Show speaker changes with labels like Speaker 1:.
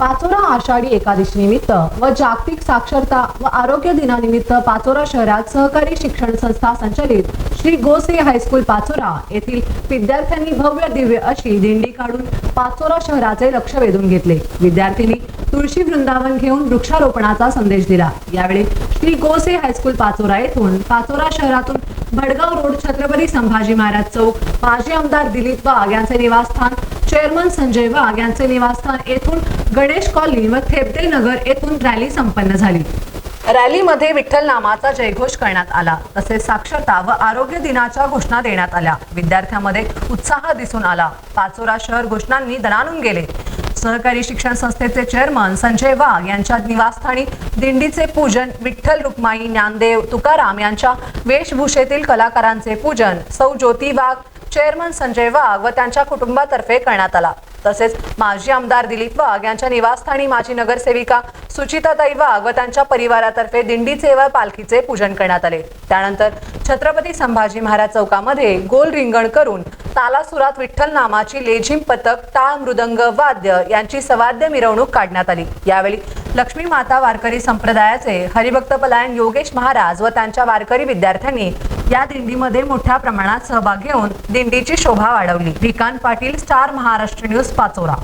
Speaker 1: पाचोरा आषाढी एकादशी निमित्त व जागतिक साक्षरता व आरोग्य दिनानिमित्त पाचोरा शहरात सहकारी शिक्षण संस्था संचलित श्री गोसे हायस्कूल पाचोरा येथील विद्यार्थ्यांनी भव्य दिव्य अशी दिंडी काढून पाचोरा शहराचे लक्ष वेधून घेतले. विद्यार्थ्यांनी तुळशी वृंदावन घेऊन वृक्षारोपणाचा संदेश दिला. यावेळी श्री गोसे हायस्कूल पाचोरा येथून पाचोरा शहरातून भडगाव रोड छत्रपती संभाजी महाराज चौक माजी आमदार दिलीप वाघ यांचे निवासस्थान चेअरमन संजय वाघ यांचे निवासस्थान येथून गणेश कॉलनी व थेपदे नगर येथून रॅली संपन्न झाली. रॅलीमध्ये विठ्ठल नामाचा जयघोष करण्यात आला. तसेच साक्षरता व आरोग्य दिनाच्या घोषणा देण्यात आल्या. विद्यार्थ्यांमध्ये उत्साह दिसून आला. पाचोरा शहर घोषणांनी दणानून गेले. सहकारी शिक्षण संस्थेचे चेअरमन संजय वाघ यांच्या निवासस्थानी दिंडीचे पूजन विठ्ठल रुक्माई ज्ञानदेव तुकाराम यांच्या वेशभूषेतील कलाकारांचे पूजन सौ ज्योती वाघ चेअरमन संजय वाघ व त्यांच्या कुटुंबातर्फे करण्यात आला. तसेच माजी आमदार दिलीप वाघ यांच्या निवासस्थानी माजी नगरसेविका सुचिताताई वाघ व त्यांच्या परिवारातर्फे दिंडीचे व पालखीचे पूजन करण्यात आले. त्यानंतर छत्रपती संभाजी महाराज चौकामध्ये गोल रिंगण करून तालासुरात विठ्ठल नामाची लेझिम पथक टाळ मृदंग वाद्य यांची सवाद्य मिरवणूक काढण्यात आली. यावेळी लक्ष्मी माता वारकरी संप्रदायाचे हरिभक्त पलायन योगेश महाराज व त्यांच्या वारकरी विद्यार्थ्यांनी या दिंडीमध्ये मोठ्या प्रमाणात सहभाग घेऊन दिंडीची शोभा वाढवली. Vikant Patil star Maharashtra news Pachora.